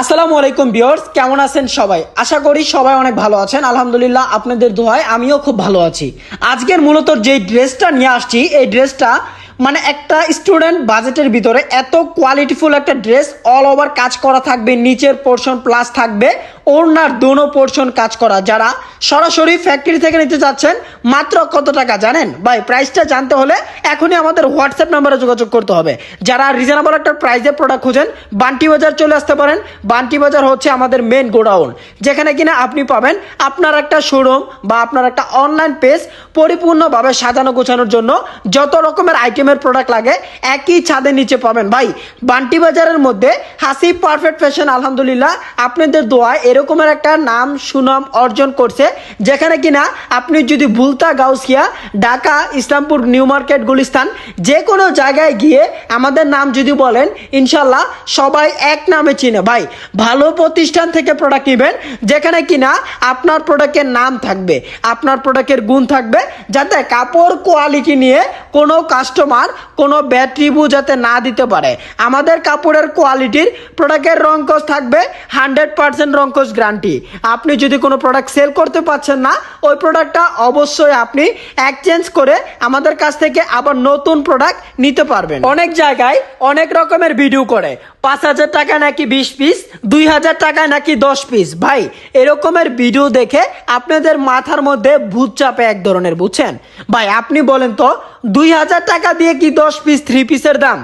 আসসালামু আলাইকুম বিয়র্স কেমন আছেন সবাই? আশা করি সবাই অনেক ভালো আছেন। আলহামদুলিল্লাহ, আপনাদের দোহায় আমিও খুব ভালো আছি। আজকের মূলত যে ড্রেসটা নিয়ে আসছি, এই ড্রেসটা মানে একটা স্টুডেন্ট বাজেটের ভিতরে এত কোয়ালিটিফুল একটা ড্রেস অল ওভার কাজ করা থাকবে, নিচের পোর্শন প্লাস থাকবে ওড়নার দোনো পোর্শন কাজ করা, যারা সরাসরি ফ্যাক্টরি থেকে নিতে চাচ্ছেন মাত্র কত টাকা জানেন? ভাই প্রাইসটা জানতে হলে এখনই আমাদের হোয়াটসঅ্যাপ নাম্বারে যোগাযোগ করতে হবে। যারা রিজনেবল একটা প্রাইসে প্রোডাক্ট খুঁজেন, বান্টি বাজার চলে আসতে পারেন। বান্টি বাজার হচ্ছে আমাদের মেন গোডাউন যেখানে কিনা আপনি পাবেন আপনার একটা শোরুম বা আপনার একটা অনলাইন পেজ পরিপূর্ণভাবে সাজানো গোছানোর জন্য যত রকমের আইটেমের প্রোডাক্ট লাগে, একই ছাদের নিচে পাবেন। ভাই, বান্টি বাজারের মধ্যে হাসি পারফেক্ট ফ্যাশন আলহামদুলিল্লাহ, আপনাদের দোয়ায় এরকমের একটা নাম, সুনাম অর্জন করছে, যেখানে কিনা আপনি যদি বুলতা গাউসিয়া, ঢাকা, ইসলামপুর, নিউ মার্কেট, গুলিস্তান যে কোনো জায়গায় গিয়ে আমাদের নাম যদি বলেন, ইনশাল্লাহ সবাই এক নামে চিনে। ভাই, ভালো প্রতিষ্ঠান থেকে প্রোডাক্ট নেবেন, যেখানে কিনা আপনার প্রোডাক্টের নাম থাকবে, আপনার প্রোডাক্টের গুণ থাকবে, যাতে কাপড় কোয়ালিটি নিয়ে কোনো কাস্টমার কোনো ব্যাড রিভিউ যাতে না দিতে পারে। আমাদের কাপড়ের কোয়ালিটির প্রোডাক্টের রঙ্কস থাকবে হান্ড্রেড পার্সেন্ট রঙ্কস গ্যারান্টি আপনি যদি কোনো প্রোডাক্ট সেল করতে পারছেন না, ওই প্রোডাক্টটা অবশ্যই আপনি এক্সচেঞ্জ করে আমাদের কাছ থেকে আবার নতুন প্রোডাক্ট নিতে পারবেন। অনেক জায়গায় অনেক রকমের ভিডিও করে। পাঁচ হাজার টাকা নাকি বিশ পিস দুই হাজার টাকা নাকি দশ পিস ভাই, এরকমের ভিডিও দেখে আপনাদের মাথার মধ্যে ভূত চাপে এক ধরনের, বুঝছেন? ভাই, আপনি বলেন তো দুই হাজার টাকা দিয়ে কি দশ পিস থ্রি পিসের দাম?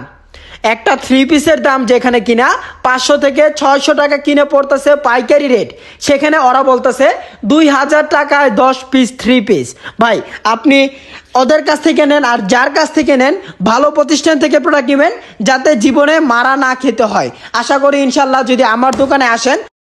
একটা থ্রি পিসের দাম যেখানে কিনা পাঁচশো থেকে ছয়শো টাকা কিনে পড়তেছে পাইকারি রেট সেখানে ওরা বলতেছে দুই হাজার টাকায় দশ পিস থ্রি পিস ভাই, আপনি ওদের কাছ থেকে নেন আর যার কাছ থেকে নেন, ভালো প্রতিষ্ঠান থেকে প্রোডাক্ট নেবেন যাতে জীবনে মারা না খেতে হয়। আশা করি ইনশাল্লাহ যদি আমার দোকানে আসেন